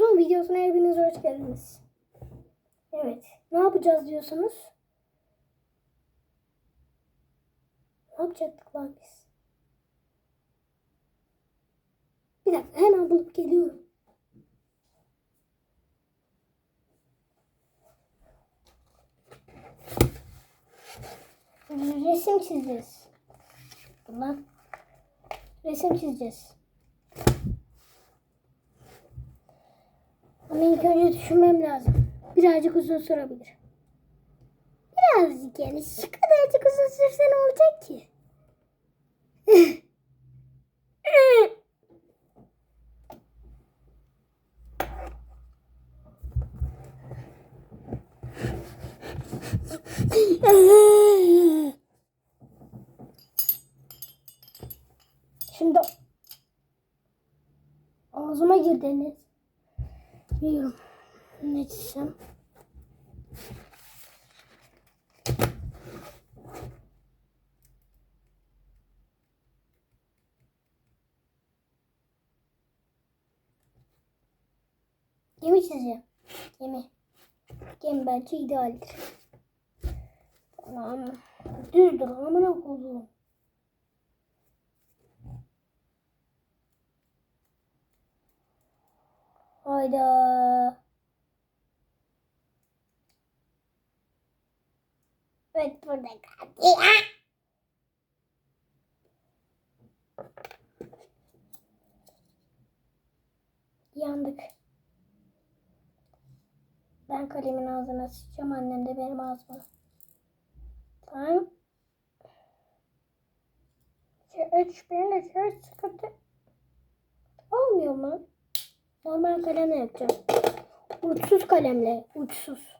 Uzun videosuna hepiniz hoş geldiniz. Evet. Ne yapacağız diyorsunuz? Ne yapacaktık lan biz? Bir dakika hemen bulup geliyorum. Resim çizeceğiz. Ulan. Resim çizeceğiz. Ama ilk önce düşünmem lazım. Birazcık uzun sürebilir. Birazcık yani şu kadarcık uzun sürse ne olacak ki? Şimdi ağzıma girdiniz. Bilmiyorum. Ne çizsem. Gemi çizeceğim. Gemi. Gemi bence idealdir. Tamam. Düz dur. Amına koyduğum. Hayda. Evet burada kaldı. Ya. Yandık. Ben kalemin ağzına sıçacağım. Annem de benim ağzıma. Tamam. Üç birine şöyle sıkıntı. Olmuyor mu? Normal kalemle yapacağım. Uçsuz kalemle. Uçsuz.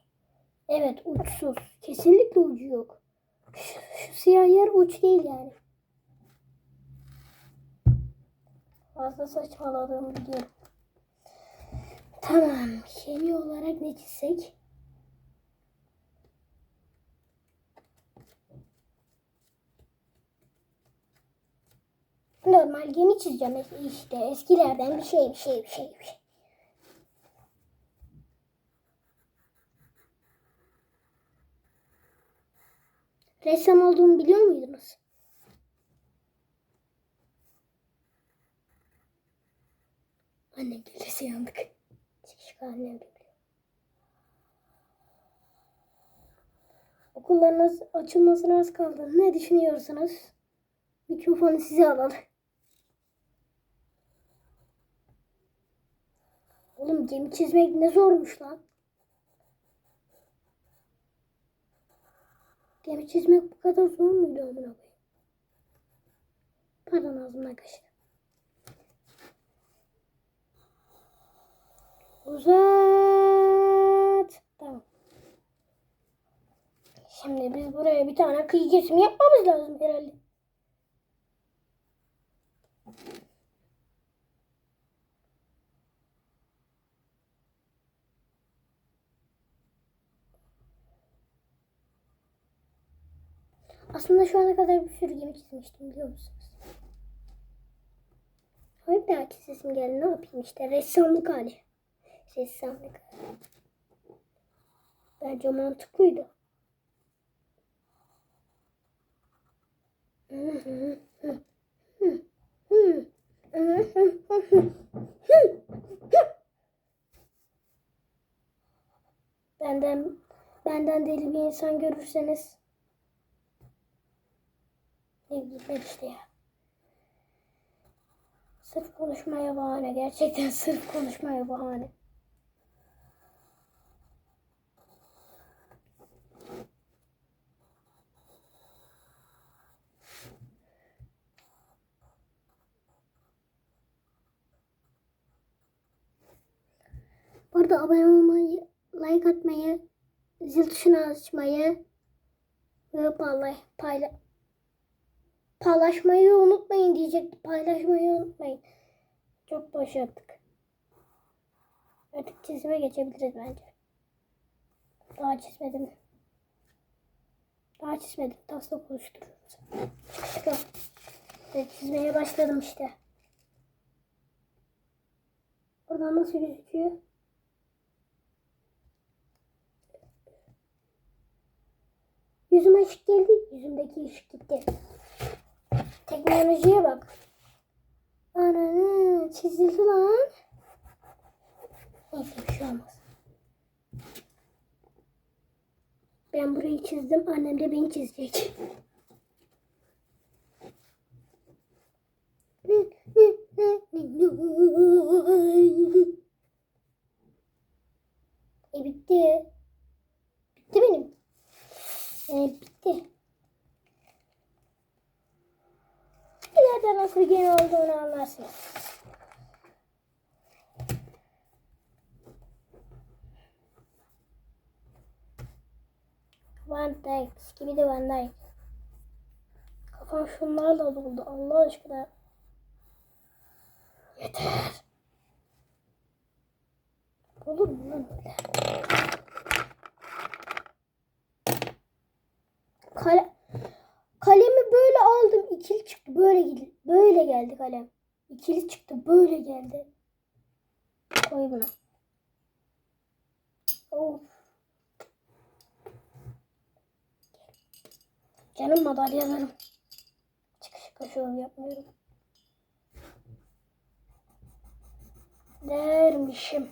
Evet uçsuz. Kesinlikle ucu yok. Şu, şu siyah yer uç değil yani. Fazla saçmaladığımı biliyorum. Tamam. Şemi olarak ne çizsek? Normal gemi çizeceğim işte. Eskilerden bir şey bir şey bir şey bir şey. Ressam olduğumu biliyor muydunuz? Annem gelirse yandık. Şişko annem biliyor. Okullarınız açılmasına az kaldı. Ne düşünüyorsunuz? Mikrofonu size alalım. Oğlum gemi çizmek ne zormuş lan. Gemi çizmek bu kadar zor muydu amına koyayım? Pardon ağzımdan kaçtı. Uzat. Tamam. Şimdi biz buraya bir tane kıyı kesimi yapmamız lazım herhalde. Aslında şu ana kadar bir sürü gemi çizmiştim biliyor musunuz? Hayır belki sesim geldi ne yapayım işte ressamlık hali. Ressamlık hali. Bence mantıklıydı. Benden benden deli bir insan görürseniz ne bileyim ben işte ya. Sırf konuşmaya bahane. Gerçekten sırf konuşmaya bahane. Bu arada abone olmayı, like atmayı, zil tuşunu açmayı ve payla, paylaşmayı unutmayın diyecekti. Paylaşmayı unutmayın. Çok boş yaptık. Artık çizime geçebiliriz bence. Daha çizmedim. Daha çizmedim. Tasla konuşturuyoruz. Çıkışka. Çizmeye başladım işte. Buradan nasıl gözüküyor? Yüzüme ışık geldi. Yüzümdeki ışık gitti. Teknolojiye bak. Ananı çizildi lan. Neyse bir şey olmaz. Ben burayı çizdim. Annem de beni çizecek. E bitti. Bitti benim. E bitti. İleride nasıl bir game olduğunu anlarsınız. Van Dijk, Skibidi Van Dijk. Kafam şunlarla doldu Allah aşkına. Yeter. Olur mu lan öyle? Kale, kalemi böyle aldım. ikili çıktı. Böyle geldi. Böyle geldi kalem. İkili çıktı. Böyle geldi. Koy bunu. Of. Canım madalyalarım. Çıkış kaşığı yapmıyorum. Dermişim.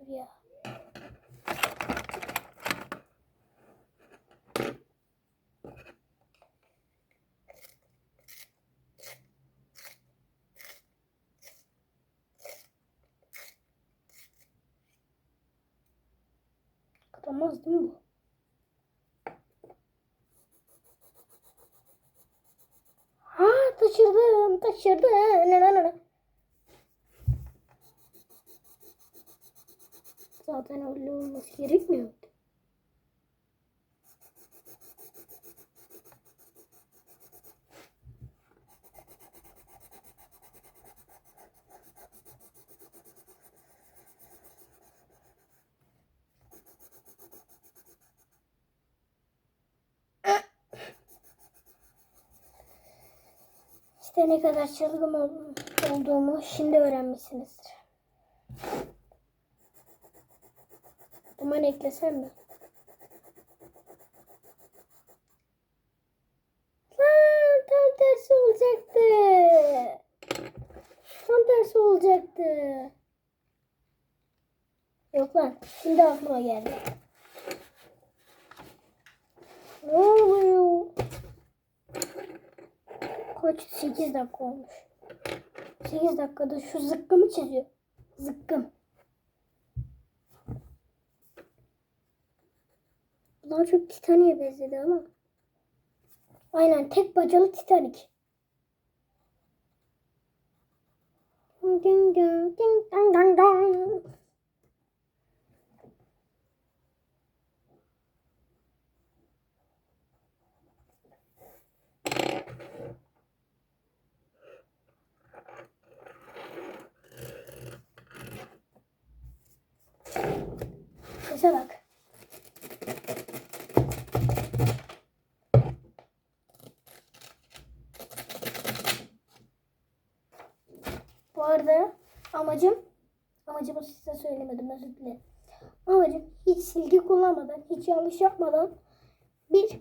Dur ya. Kapanmaz değil mi bu? Ha taşırdım taşırdım. Ne ne ne. Zaten öyle olması gerekmiyor. İşte ne kadar çılgın ol- olduğumu şimdi öğrenmişsinizdir. Duman eklesem mi? Lan tam tersi olacaktı. Tam tersi olacaktı. Yok lan şimdi aklıma geldi. Ne oluyor? Kaç? 8 dakika olmuş. 8 dakikada şu zıkkımı çiziyor. Zıkkım. Bunlar çok Titanic'e benzedi ama. Aynen tek bacalı Titanic. Ding ding ding ding dang dang Sese bak. Bu arada amacım amacımı size söylemedim özür dilerim. Amacım hiç silgi kullanmadan, hiç yanlış yapmadan bir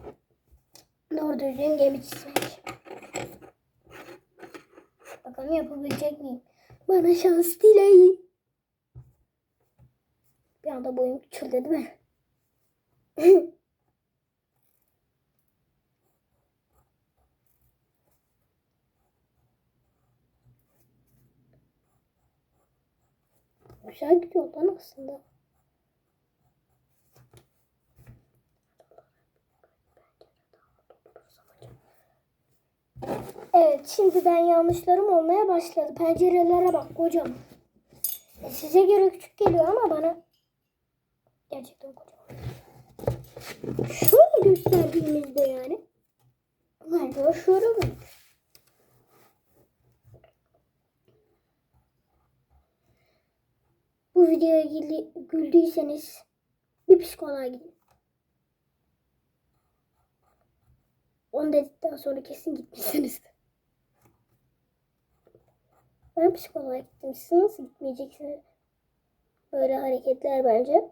doğru düzgün gemi çizmek. Bakalım yapabilecek miyim? Bana şans dileyin. Bir anda boyum küçüldü değil mi? Güzel gidiyor lan aslında. Evet şimdiden yanlışlarım olmaya başladı. Pencerelere bak kocam. E, size göre küçük geliyor ama bana gerçekten kocaman. Şöyle gösterdiğimizde yani. Nerede şöyle büyük. Bu videoya güldüyseniz bir psikoloğa gidin. Onu dedikten sonra kesin gitmişsiniz. Ben psikoloğa gittim. Siz nasıl gitmeyeceksiniz? Böyle hareketler bence.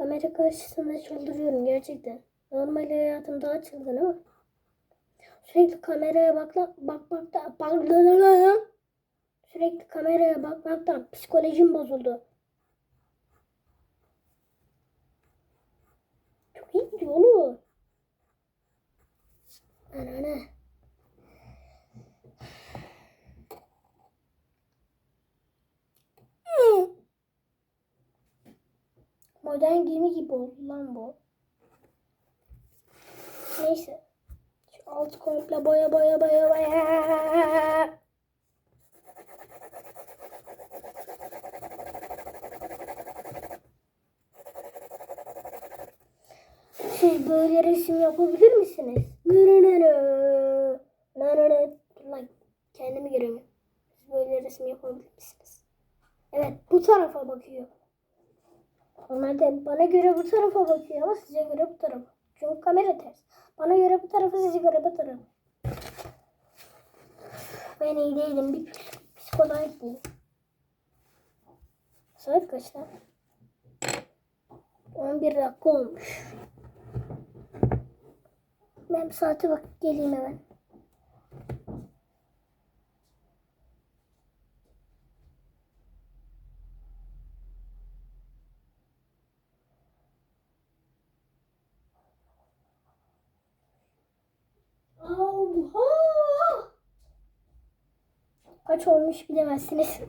Kamera karşısında çıldırıyorum gerçekten. Normal hayatım daha çılgın ama. Sürekli kameraya bakla, bak bak da bak Sürekli kameraya bakmaktan psikolojim bozuldu. Çok iyi gidiyor oğlum. Ana ana. Modern gemi gibi oldu lan bu. Neyse. Şu alt komple boya boya boya boya. Siz böyle resim yapabilir misiniz? Lan kendimi göremiyorum. Siz böyle resim yapabilir misiniz? Evet bu tarafa bakıyor. Normalde bana göre bu tarafa bakıyor ama size göre bu tarafa. Çünkü kamera ters. Bana göre bu tarafa, size göre bu tarafa. Ben iyi değilim. Bir psikolojik değilim. Saat kaç lan? 11 dakika olmuş. Ben saate bak geleyim hemen. Allah! Kaç olmuş bilemezsiniz.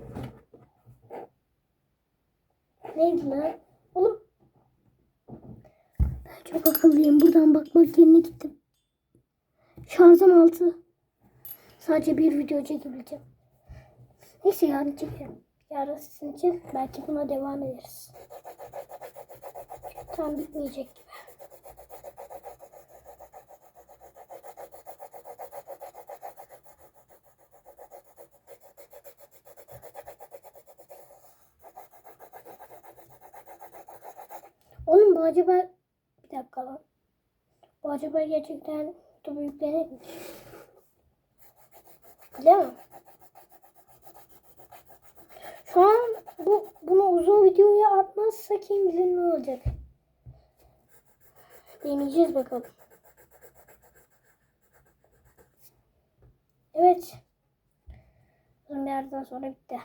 Neydi lan? Oğlum. Ben çok akıllıyım. Buradan bakmak yerine gittim. Şarjım altı. Sadece bir video çekebileceğim. Neyse yarın çekerim. Yarın sizin için belki buna devam ederiz. Tam bitmeyecek Oğlum bu acaba bir dakika lan. Bu acaba gerçekten kutu yüklenir mi? Bilemem. Şu an bu bunu uzun videoya atmazsa kim bilir ne olacak. Deneyeceğiz bakalım. Evet. Aradan sonra bitti.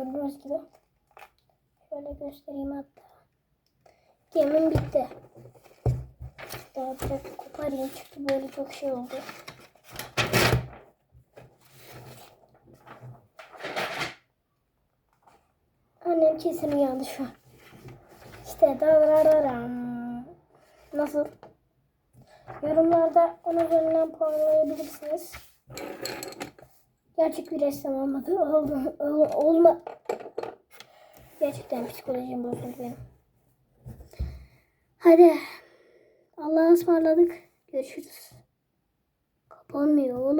Gördüğünüz gibi. Şöyle göstereyim hatta. Gemim bitti. Daha biraz koparayım çünkü böyle çok şey oldu. Annem kesin uyandı şu an. İşte darararam. Nasıl? Yorumlarda onun üzerinden puanlayabilirsiniz. Gerçek bir ressam olmadı. Oldu, ol, olma. Gerçekten psikolojim bozuldu benim. Hadi. Allah'a ısmarladık. Görüşürüz. Kapanmıyor oğlum.